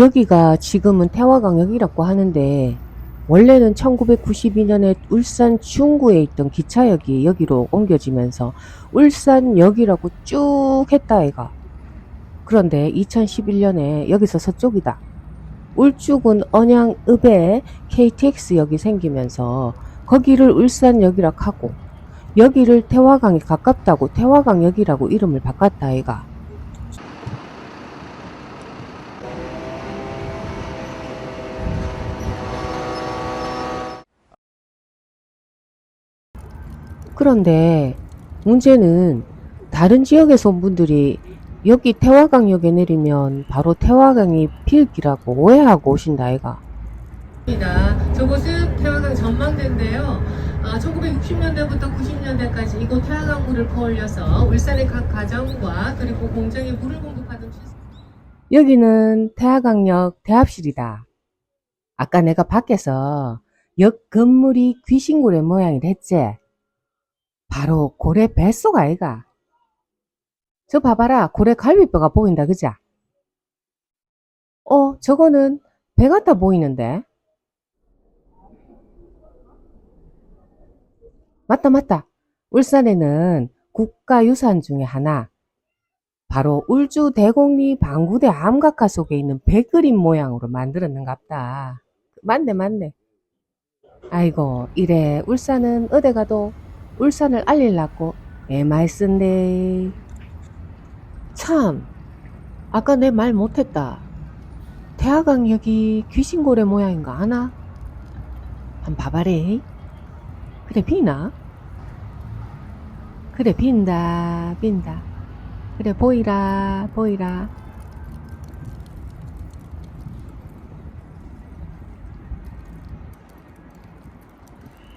여기가 지금은 태화강역이라고 하는데 원래는 1992년에 울산 중구에 있던 기차역이 여기로 옮겨지면서 울산역이라고 쭉 했다 애가. 그런데 2011년에 여기서 서쪽이다. 울주군 언양읍에 KTX역이 생기면서 거기를 울산역이라 하고 여기를 태화강이 가깝다고 태화강역이라고 이름을 바꿨다 아이가. 그런데 문제는 다른 지역에서 온 분들이 여기 태화강역에 내리면 바로 태화강이 필기라고 오해하고 오신다 아이가. 저곳은 태화강 전망대인데요. 1960년대부터 90년대까지 이곳 태화강물을 퍼올려서 울산의 각 가정과 그리고 공장에 물을 공급하던 시스템. 여기는 태화강역 대합실이다. 아까 내가 밖에서 역 건물이 귀신고래 모양이라 했지? 바로 고래 뱃속 아이가. 저 봐봐라. 고래 갈비뼈가 보인다, 그자? 어, 저거는 배 같아 보이는데? 맞다, 맞다. 울산에는 국가유산 중에 하나, 바로 울주 대곡리 방구대 암각화 속에 있는 배 그림 모양으로 만들었는갑다. 맞네, 맞네. 아이고, 이래 울산은 어디 가도 울산을 알릴라고 애말 쓴데. 참, 아까 내 말 못했다. 태화강역이 귀신고래 모양인가 아나? 한 봐봐래. 그래, 비나? 그래, 빈다, 빈다. 그래, 보이라, 보이라.